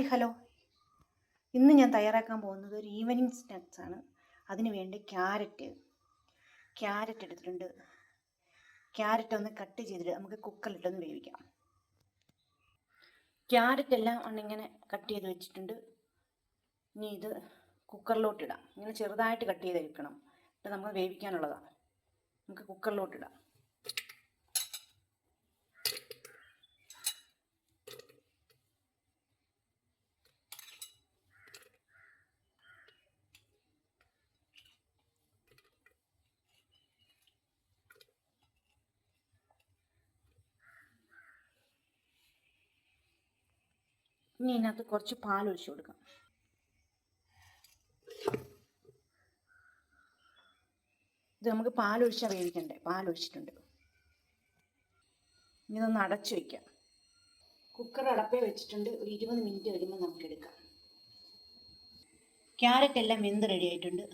Hi hello. ഇന്ന് ഞാൻ തയ്യാറാക്കാൻ പോകുന്നത് ഒരു ഈവനിങ് സ്നാക്സ് ആണ്. അതിന് വേണ്ടി ക്യാരറ്റ്. ക്യാരറ്റ് എടുത്തിട്ടുണ്ട്. ക്യാരറ്റ് ഒന്ന് കട്ട് ചെയ്തിട്ട് നമുക്ക് കുക്കറിലിട്ടൊന്ന് വേവിക്കാം. ക്യാരറ്റ് എല്ലാം ഒന്നിങ്ങനെ കട്ട് ചെയ്ത് വെച്ചിട്ടുണ്ട്. ഇനി ഇത് കുക്കറിലോട്ടിടാം ഇങ്ങനെ ചെറുതായിട്ട് കട്ട് ചെയ്ത് വെക്കണം ഇത് നമുക്ക് വേവിക്കാനുള്ളതാണ്. നമുക്ക് കുക്കറിലോട്ട് ഇനി ഇതിനകത്ത് കുറച്ച് പാൽ ഒഴിച്ചു കൊടുക്കാം. ഇത് നമുക്ക് പാൽ ഒഴിച്ചാൽ വേവിക്കണ്ടേ? പാൽ ഒഴിച്ചിട്ടുണ്ട്. ഇനി ഇതൊന്ന് അടച്ചു വയ്ക്കാം കുക്കർ അടപ്പേ വെച്ചിട്ടുണ്ട്. ഒരു ഇരുപത് മിനിറ്റ് കഴിയുമ്പോൾ നമുക്ക് എടുക്കാം. ക്യാരറ്റ് എല്ലാം വെന്ത് റെഡി ആയിട്ടുണ്ട്.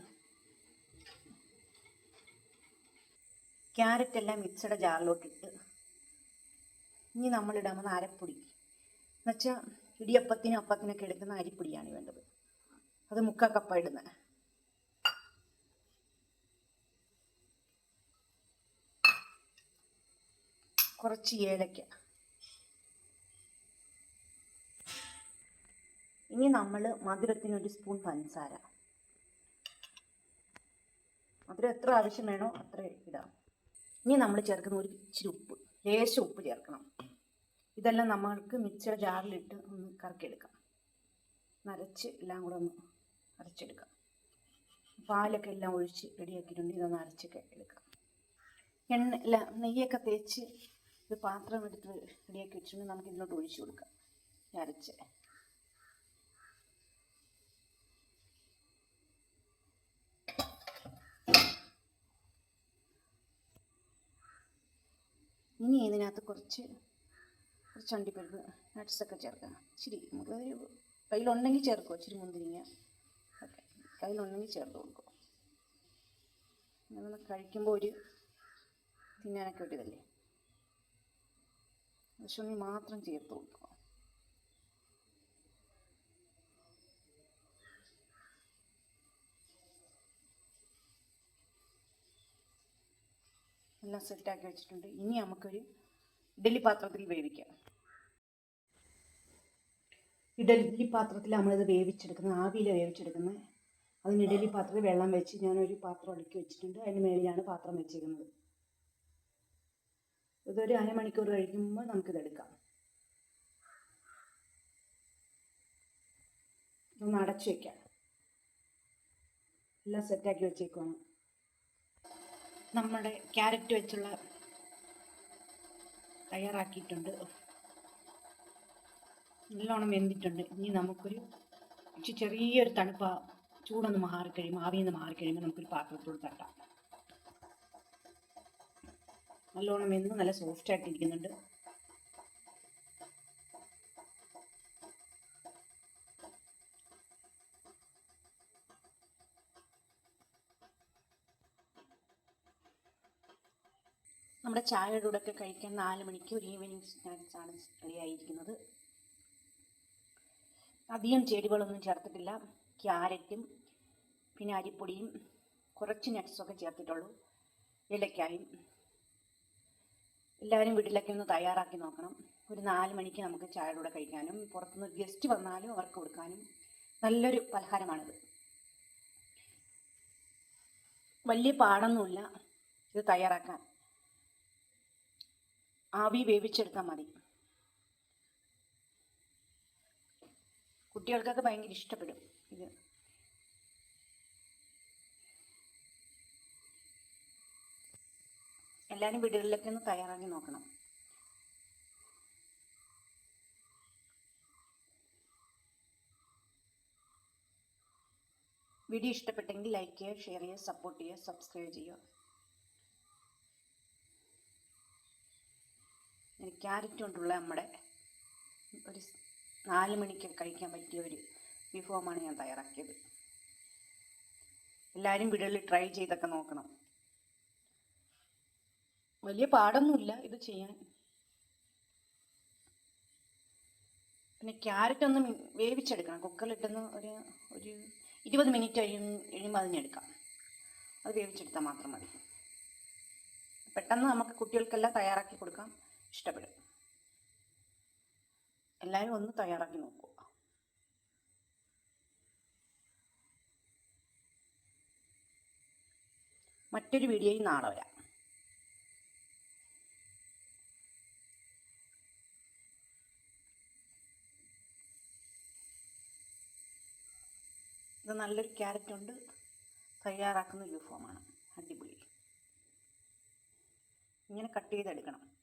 ക്യാരറ്റ് എല്ലാം മിക്സഡ് ജാറിലോട്ടിട്ട് ഇനി നമ്മളിടാൻ പോകുന്ന അരപ്പൊടി. എന്നുവെച്ചാൽ ഇടിയപ്പത്തിനും അപ്പത്തിനൊക്കെ എടുക്കുന്ന അരിപ്പൊടിയാണ് വേണ്ടത്. അത് മുക്കാ കപ്പ ഇടുന്നത് കുറച്ച് ഏലക്ക. ഇനി നമ്മൾ മധുരത്തിന് ഒരു സ്പൂൺ പഞ്ചസാര. മധുരം എത്ര ആവശ്യം വേണോ അത്ര ഇടാം. ഇനി നമ്മൾ ചേർക്കുന്ന ഒരു ഇച്ചിരി ഉപ്പ്. ലേശം ഉപ്പ് ചേർക്കണം. ഇതെല്ലാം നമ്മൾക്ക് മിക്സിയുടെ ജാറിലിട്ട് ഒന്ന് കറക്കിയെടുക്കാം. നരച്ച് എല്ലാം കൂടെ ഒന്ന് അരച്ചെടുക്കാം. പാലൊക്കെ എല്ലാം ഒഴിച്ച് റെഡിയാക്കിയിട്ടുണ്ട്. ഇതൊന്ന് അരച്ചൊക്കെ എടുക്കാം. എണ്ണ നെയ്യൊക്കെ തേച്ച് ഒരു പാത്രം എടുത്ത് റെഡിയാക്കി വെച്ചിട്ടുണ്ടെങ്കിൽ നമുക്ക് ഇതിലോട്ട് ഒഴിച്ചു കൊടുക്കാം. അരച്ച്. ഇനി ഇതിനകത്ത് കുറച്ച് കുറച്ച് അണ്ടിപ്പരിപ്പ് നട്ട്സൊക്കെ ചേർക്കാം ഇച്ചിരി നമുക്ക് കയ്യിലുണ്ടെങ്കിൽ ചേർക്കുക ഇച്ചിരി മുന്തിരിങ്ങ. ഓക്കെ. കയ്യിലുണ്ടെങ്കിൽ ചേർത്ത് കൊടുക്കും. നമ്മൾ കഴിക്കുമ്പോൾ ഒരു തിന്നാനൊക്കെ ഒരു വിഷമി മാത്രം ചേർത്ത് കൊടുക്കുക എല്ലാം സെറ്റാക്കി വെച്ചിട്ടുണ്ട്. ഇനി നമുക്കൊരു ഇഡലി പാത്രത്തിൽ വേവിക്കാം ഇഡലി പാത്രത്തിൽ നമ്മളിത് വേവിച്ചെടുക്കുന്നത് ആവിയിൽ വേവിച്ചെടുക്കുന്നത് അതിന് ഇഡലി പാത്രത്തിൽ വെള്ളം വെച്ച് ഞാനൊരു പാത്രം അടുക്കി വെച്ചിട്ടുണ്ട്. അതിന് മേളിലാണ് പാത്രം വെച്ചിരിക്കുന്നത് ഇതൊരു അരമണിക്കൂർ കഴിക്കുമ്പോൾ നമുക്കിതെടുക്കാം ഒന്ന് അടച്ചു വയ്ക്കാം എല്ലാം സെറ്റാക്കി വെച്ചേക്കുവാണ്. നമ്മുടെ ക്യാരറ്റ് വെച്ചുള്ള തയ്യാറാക്കിയിട്ടുണ്ട്. നല്ലോണം വെന്തിട്ടുണ്ട്. ഇനി നമുക്കൊരു ചെറിയൊരു തണുപ്പ ചൂടൊന്ന് മാറിക്കഴിയുമ്പോൾ ആവിയിൽ നിന്ന് മാറിക്കഴിയുമ്പോൾ നമുക്കൊരു പാത്രത്തോട് തട്ടാം. നല്ലോണം വെന്ത് നല്ല സോഫ്റ്റ് നമ്മുടെ ചായയുടെ കൂടെ ഒക്കെ കഴിക്കാൻ നാല് മണിക്ക് ഒരു ഈവനിങ് സ്നാക്സ് ആണ് റെഡി ആയിരിക്കുന്നത്. അധികം ചേരുവകളൊന്നും ചേർത്തിട്ടില്ല. ക്യാരറ്റും പിന്നെ അരിപ്പൊടിയും കുറച്ച് നട്ട്സൊക്കെ ചേർത്തിട്ടുള്ളൂ. ഇലക്കായും എല്ലാവരും വീട്ടിലൊക്കെ ഒന്ന് തയ്യാറാക്കി നോക്കണം. ഒരു നാല് മണിക്ക് നമുക്ക് ചായയുടെ കൂടെ കഴിക്കാനും പുറത്തുനിന്ന് ഗസ്റ്റ് വന്നാലും അവർക്ക് കൊടുക്കാനും നല്ലൊരു പലഹാരമാണിത്. വലിയ പാടൊന്നുമില്ല. ഇത് തയ്യാറാക്കാൻ. ആവി വേവിച്ചെടുത്താൽ മതി. കുട്ടികൾക്കൊക്കെ ഭയങ്കര ഇഷ്ടപ്പെടും ഇത്. എല്ലാവരും വീടുകളിലൊക്കെ ഒന്ന് തയ്യാറാക്കി നോക്കണം. വീഡിയോ ഇഷ്ടപ്പെട്ടെങ്കിൽ ലൈക്ക് ചെയ്യുക ഷെയർ ചെയ്യുക സപ്പോർട്ട് ചെയ്യുക സബ്സ്ക്രൈബ് ചെയ്യുക. ക്യാരറ്റ് കൊണ്ടുള്ള നമ്മുടെ ഒരു നാല് മണിക്ക് കഴിക്കാൻ പറ്റിയ ഒരു വിഭവമാണ് ഞാൻ തയ്യാറാക്കിയത്. എല്ലാവരും വീടുകളിൽ ട്രൈ ചെയ്തൊക്കെ നോക്കണം. വലിയ പാടൊന്നുമില്ല ഇത് ചെയ്യാൻ. പിന്നെ ക്യാരറ്റ് ഒന്ന് വേവിച്ചെടുക്കണം. കുക്കറിലിട്ടൊന്ന് ഒരു ഒരു ഇരുപത് മിനിറ്റ് കഴിയും കഴിയുമ്പോൾ അതിനെടുക്കാം അത് വേവിച്ചെടുത്താൽ മാത്രം മതി. പെട്ടെന്ന് നമുക്ക് കുട്ടികൾക്കെല്ലാം തയ്യാറാക്കി കൊടുക്കാം. ഇഷ്ടപ്പെടും. എല്ലാവരും ഒന്ന് തയ്യാറാക്കി നോക്കുക മറ്റൊരു വീഡിയോയിൽ നാളെ വരാം. ഇത് നല്ലൊരു ക്യാരറ്റ് കൊണ്ട് തയ്യാറാക്കുന്ന വിഭവമാണ് അടിപൊളി. ഇങ്ങനെ കട്ട് ചെയ്തെടുക്കണം.